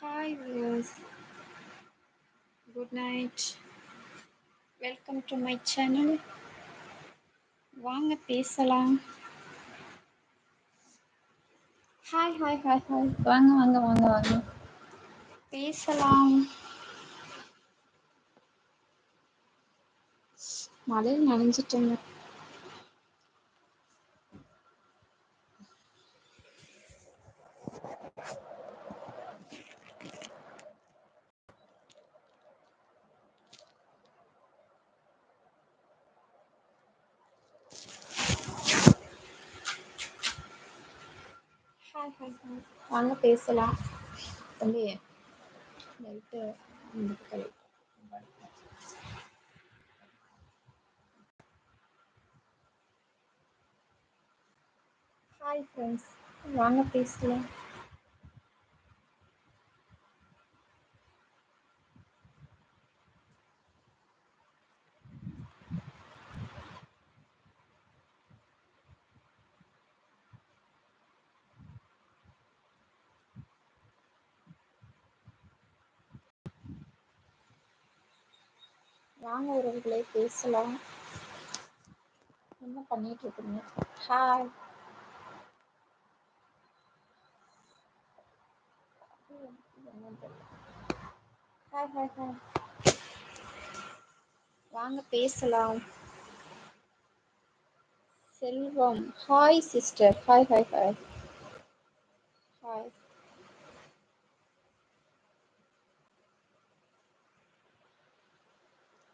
Hi viewers, good night. Welcome to my channel வாங்க பேசலாம். Hi hi hi hi வாங்க வாங்க வாங்க வாங்க. பேசலாம். மழையில் நனைஞ்சிட்டேங்க. ஹாய் ஹாய் ஹாய் வாங்க பேசலாம் தம்பி லைட்டு ஹாய் ஃப்ரெண்ட்ஸ் வாங்க பேசலாம். வாங்க உறவுகளே பேசலாம். என்ன பண்ணிட்டு இருக்கீங்க? ஹாய் ஹாய் ஹாய் ஹாய் வாங்க பேசலாம். Selvam. Hi sister hi hi hi hi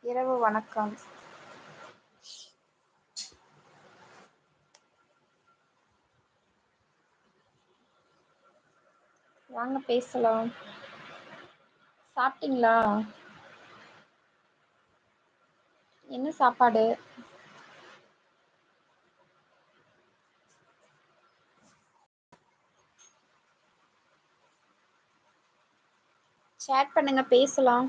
இரவு வணக்கம். வாங்க பேசலாம். சாப்பிட்டீங்களா? என்ன சாப்பாடு? சேட் பண்ணுங்க பேசலாம்.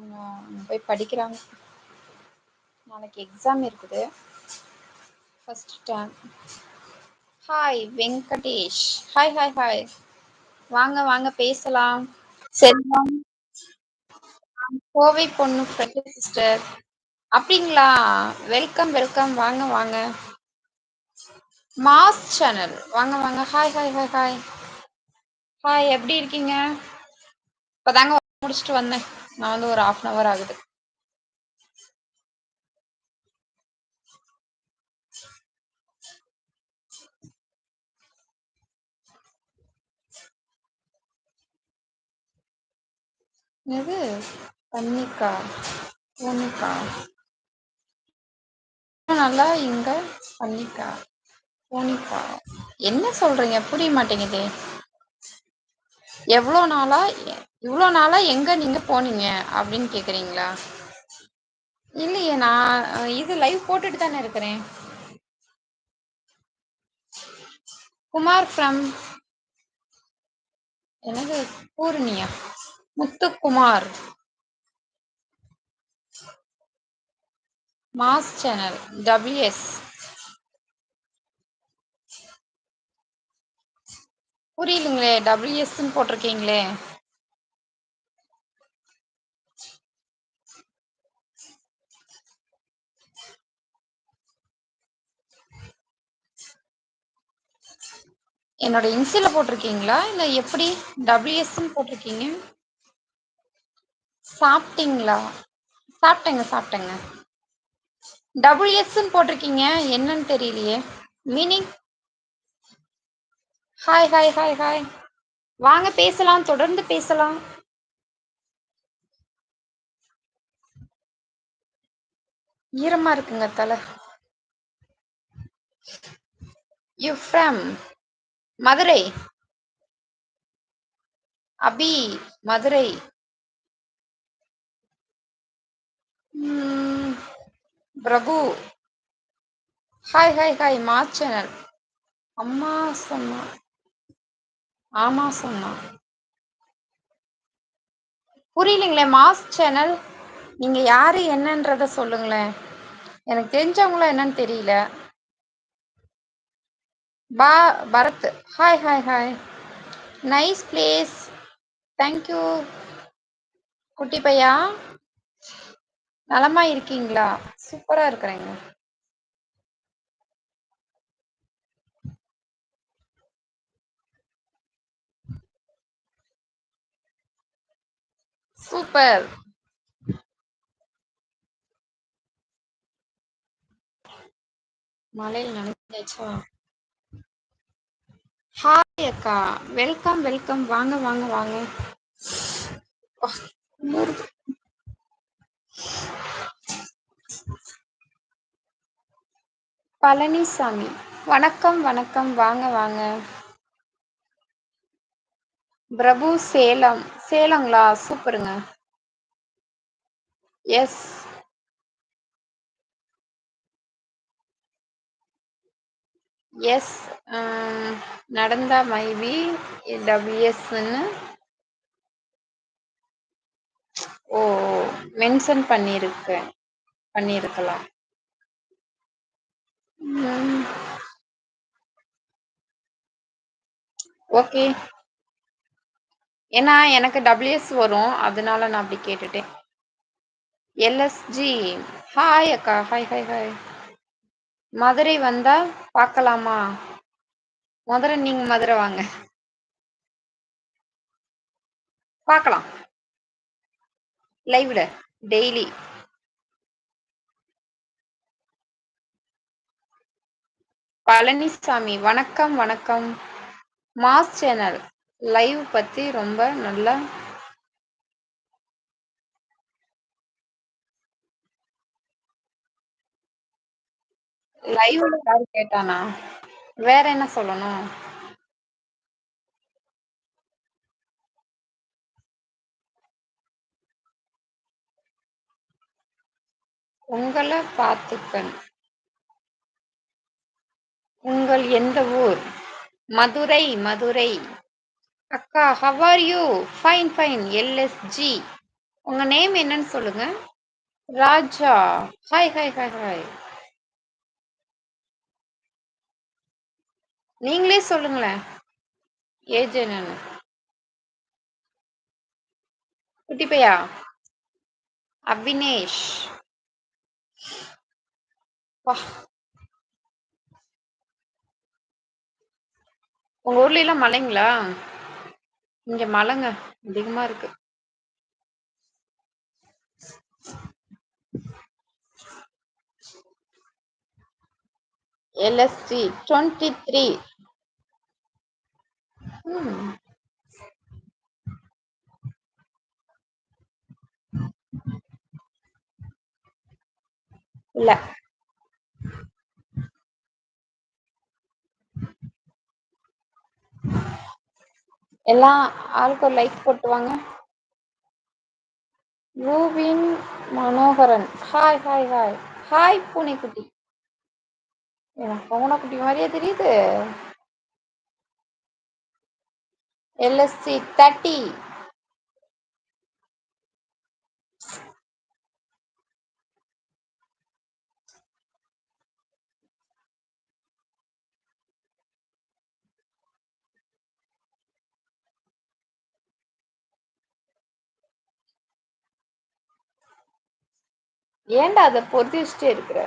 அவங்க போய் படிக்கிறாங்க. நாளைக்கு எக்ஸாம் இருக்குது. First time hi Venkatesh hi hi hi வாங்க வாங்க பேசலாம். செல்வம் கோவை பொண்ணு ஃப்ரெண்டு சிஸ்டர் அப்படிங்களா? வெல்கம் வெல்கம் வாங்க வாங்க. மாஸ் சேனல் வாங்க வாங்க. Hi hi hi hi hi எப்படி இருக்கீங்க? இப்போதாங்க முடிச்சுட்டு வந்தேன். நான் வந்து ஒரு ஹாஃப் அன் அவர் ஆகுது. எது பன்னிக்கா பூனிக்கா நல்லா இங்க பன்னிக்கா பூனிக்கா என்ன சொல்றீங்க? புரிய மாட்டேங்குதே. எவ்வளோ நாளா இவ்வளோ நாளா எங்க நீங்க போனீங்க அப்படின்னு கேக்குறீங்களா? இல்லையே நான் இது லைவ் போட்டுட்டு தானே இருக்கிறேன். குமார் ஃப்ரம் என்னது பூர்ணியா? முத்துக்குமார். மாஸ் சேனல் டபிள்யூஎஸ் புரியலங்களே டபிள்யூஎஸ்ன்னு போட்டிருக்கீங்களே. என்னோட இன்சில போட்டிருக்கீங்களா? இல்ல எப்படி? டபிள்யூஎஸ்ன்னு போட்டிருக்கீங்க? சாப்பிட்டீங்களா? சாப்பிட்டேங்க சாப்பிட்டேங்க. டபுள் போட்டிருக்கீங்க என்னன்னு தெரியலையே. Meaning hi hi hi hi வாங்க பேசலாம். தொடர்ந்து பேசலாம். ஈரமா இருக்குங்க தலை. You from Madurai. Abhi Madurai. Prabhu. Hi hi hi மா சேனல். அம்மா சொன்னா ஆமா சொன்னா புரியலீங்களே மாஸ் சேனல்? நீங்க யாரு என்னன்றத சொல்லுங்களேன். எனக்கு தெரிஞ்சவங்களா என்னன்னு தெரியல. பா Bharath. Hi hi hi nice place thank you குட்டி பையா? நலமா இருக்கீங்களா? சூப்பரா இருக்கிறேங்க. சூப்பர். மழையில் நனைஞ்சாச்சா? ஹாய் அக்கா. வெல்கம் வெல்கம் வாங்க வாங்க வாங்க. Oh, பழனிசாமி. வணக்கம் வணக்கம். வாங்க வாங்க. பிரபு சேலம். சேலங்களா? சூப்பருங்க. எஸ் எஸ் நடந்தா மைவி டபிள்யூஎஸ்ன்னு ஓ மென்ஷன் பண்ணிருக்கேன் பண்ணியிருக்கலாம் ஓகே ஏன்னா எனக்கு டபிள்யூஎஸ் வரும். அதனால நான் அப்படி கேட்டுட்டேன். எல்எஸ்ஜி ஹாய் அக்கா. ஹாய் ஹாய் ஹாய் மதுரை வந்தா பார்க்கலாமா மதுரை நீங்க மதுரை வாங்க. பார்க்கலாம் லைவ்ல டெய்லி பழனிசாமி. வணக்கம் வணக்கம். மாஸ் சேனல் லைவ் பத்தி ரொம்ப நல்லா லைவ்ல யாரு கேட்டானா? வேற என்ன சொல்லணும்? உங்களை பார்த்துக்கன் உங்கள் எந்த ஊர்? மதுரை மதுரை. அக்கா how are you fine fine LSG உங்க நேம் என்னன்னு சொல்லுங்க. Raja. Hi hi hi hi நீங்களே சொல்லுங்களேன். ஏஜ் என்னன்னு. குட்டி பையா? அபினேஷ். பா உங்க ஊர்ல எல்லாம் மழைங்களா? இங்க மழைங்க அதிகமா இருக்கு. LST twenty three. இல்ல. எல்லாம் ஆளுக்கு ஒரு like போட்டுவாங்க. Rubin Manoharan. Hi hi hi hi பூனைக்குட்டி. எனக்கு பூனைக்குட்டி மாதிரியே தெரியுது. எல்எஸ்சி தேர்ட்டி ஏன்டா அதை பொருத்தி வச்சுட்டே இருக்கிற?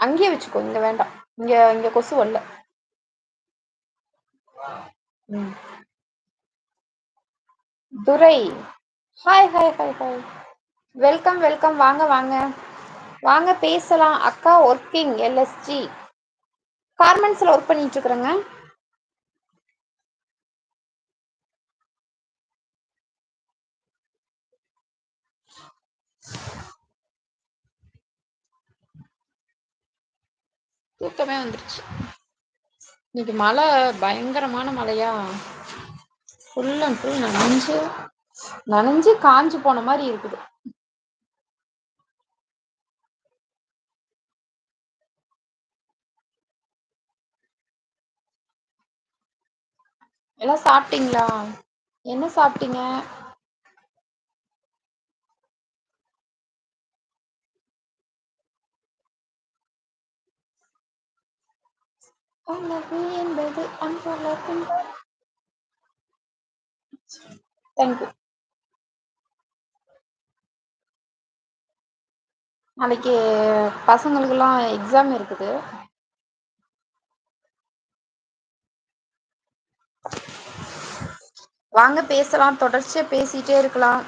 அங்கேயே வச்சுக்கோ இங்க வேண்டாம். இங்க இங்க கொசு வரல. Durai. Hi hi hi hi welcome welcome வாங்க வாங்க. வாங்க பேசலாம். அக்கா ஒர்க்கிங் எல்எஸ்ஜி கார்மெண்ட்ஸ்ல ஒர்க் பண்ணிட்டு இருக்கிறேங்க. தூக்கமே வந்துருச்சு. இன்னைக்கு மழை பயங்கரமான மழையா? ஃபுல் அண்ட் ஃபுல் நனைஞ்சு நனைஞ்சு காஞ்சு போன மாதிரி இருக்குது. எல்லாம் சாப்பிட்டீங்களா? என்ன சாப்பிட்டீங்க? அழகு என்பது அன்பழகும் தேங்க்யூ நாளைக்கு பசங்களுக்கெல்லாம் எக்ஸாம் இருக்குது. வாங்க பேசலாம். தொடர்ச்சியா பேசிட்டே இருக்கலாம்.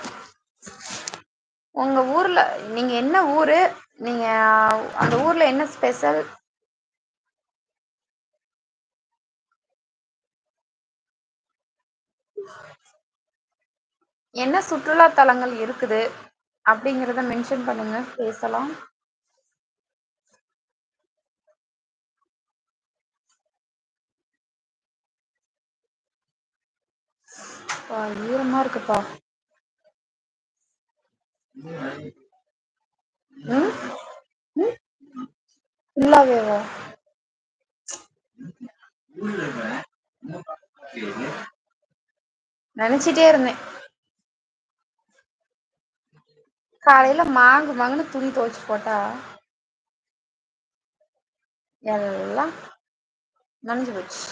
உங்க ஊர்ல நீங்க என்ன ஊரு? நீங்க அந்த ஊர்ல என்ன ஸ்பெஷல் என்ன சுற்றுலா தலங்கள் இருக்குது? அப்படிங்கறத மென்ஷன் பண்ணுங்க. பேசலாம். ஈரமா இருக்குப்பா. ம்? ஃபுல்லாவேவா நினைச்சிட்டே இருந்தேன். காலையில மாங்கு மாங்குன்னு துணி துவைச்சு போட்டா எல்லாம் நனைஞ்சு போச்சு.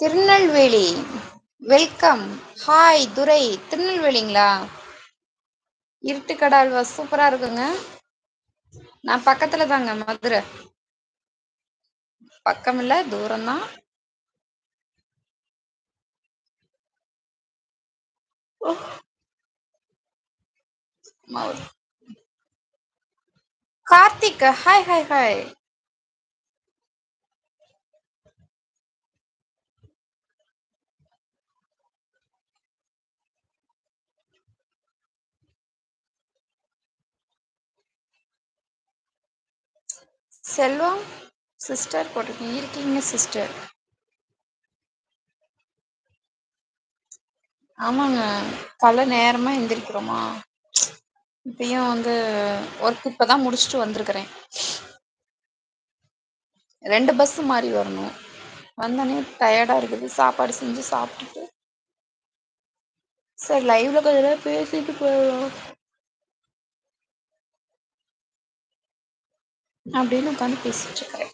திருநெல்வேலி வெல்கம். ஹாய் துரை திருநெல்வேலிங்களா? இருட்டு அல்வா சூப்பரா இருக்குங்க. நான் பக்கத்துல தாங்க மதுரை. பக்கம் இல்ல தூரம் தான் Karthik hi hi hi. Selvam sister போட்டிருக்கீங்க இருக்கீங்க சிஸ்டர் ஆமாங்க. காலை நேரமா எந்திரிக்கிறோமா. இப்பயும் வந்து ஒர்க் இப்பதான் முடிச்சுட்டு வந்திருக்கிறேன். ரெண்டு பஸ் மாறி வரணும். வந்தோடனே டயர்டா இருக்குது. சாப்பாடு செஞ்சு சாப்பிட்டுட்டு. சரி லைவ்ல கொஞ்ச நேரம் பேசிட்டு போயிடலாம் அப்படின்னு உட்காந்து பேசிட்டு இருக்கிறேன்.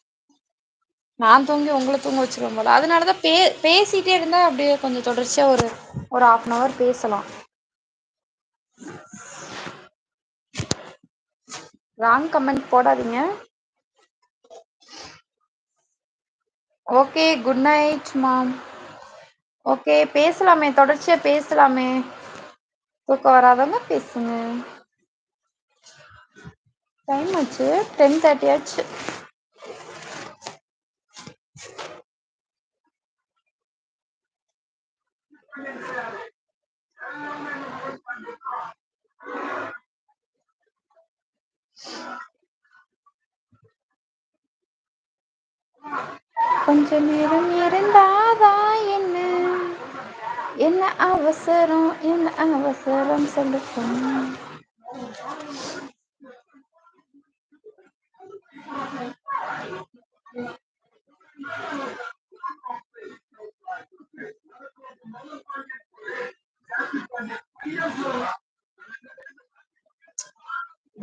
நான் தூங்கி உங்களை தூங்க வச்சிருவேன் போல. அதனாலதான் பே பேசிட்டே இருந்தா அப்படியே கொஞ்சம் தொடர்ச்சியா ஒரு ஒரு ஹாஃப் அன் அவர் பேசலாம். ராங் கமெண்ட் போடாதீங்க. Okay good night mom okay பேசலாமே தொடர்ச்சியா பேசலாமே. தூக்கம் வராதவங்க பேசுங்க. டைம் ஆச்சு. டென் தேர்ட்டி ஆச்சு. கொஞ்ச நேரம் இருந்தாதா என்ன? என்ன அவசரம்? என்ன அவசரம்? சொல்லுங்க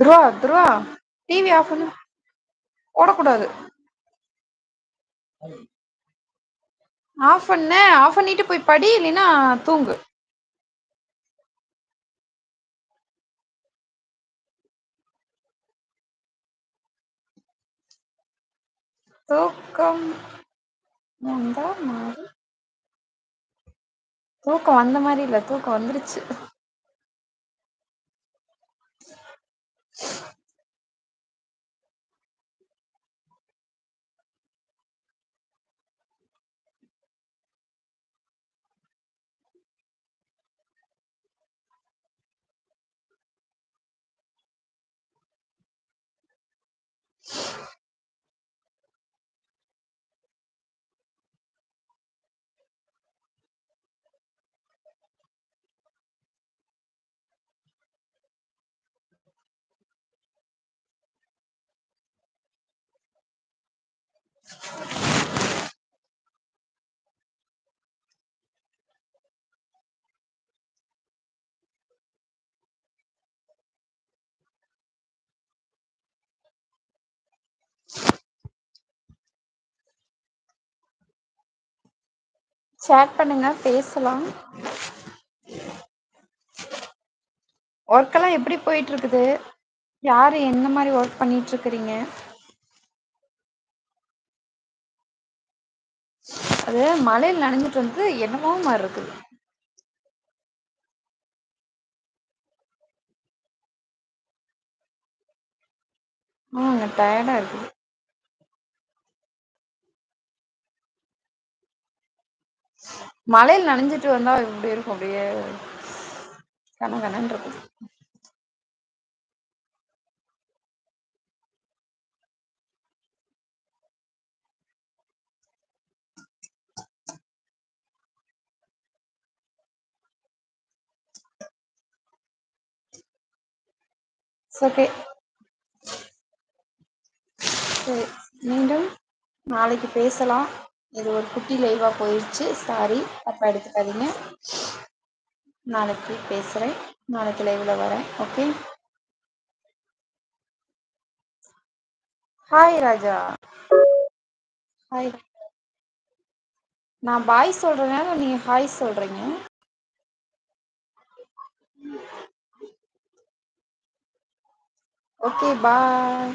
துருவா துருவா. டிவி ஆஃப் பண்ணு. ஓடக்கூடாது. ஆஃப் பண்ண. ஆஃப் பண்ணிட்டு போய் படி இல்லைன்னா தூங்கு. தூக்கம் வந்தா மாறி. தூக்கம் வந்த மாதிரி இல்ல. தூக்கம் வந்துருச்சு. சேட் பண்ணுங்க பேசலாம். ஒர்க்கெல்லாம் எப்படி போயிட்டு இருக்குது யாரு எந்த மாதிரி ஒர்க் பண்ணிட்டு இருக்கிறீங்க அது மழையில் நனைஞ்சிட்டு வந்து என்னமோ மாதிரி இருக்குது. ஆங்க டயர்டா இருக்குது. மழையில நனைஞ்சிட்டு வந்தா இப்படி இருக்கும்? அப்படியே கன கனன்னு இருக்கும். ஓகே சரி மீண்டும் நாளைக்கு பேசலாம். இது ஒரு குட்டி லைவாக போயிடுச்சு சாரி அப்போ எடுத்துக்காதீங்க. நாளைக்கு பேசுகிறேன் நாளைக்கு லைவில் வரேன். ஓகே ஹாய் ராஜா. ஹாய் நான் பாய் சொல்கிறேன் நீங்கள் ஹாய் சொல்கிறீங்க ஓகே பாய்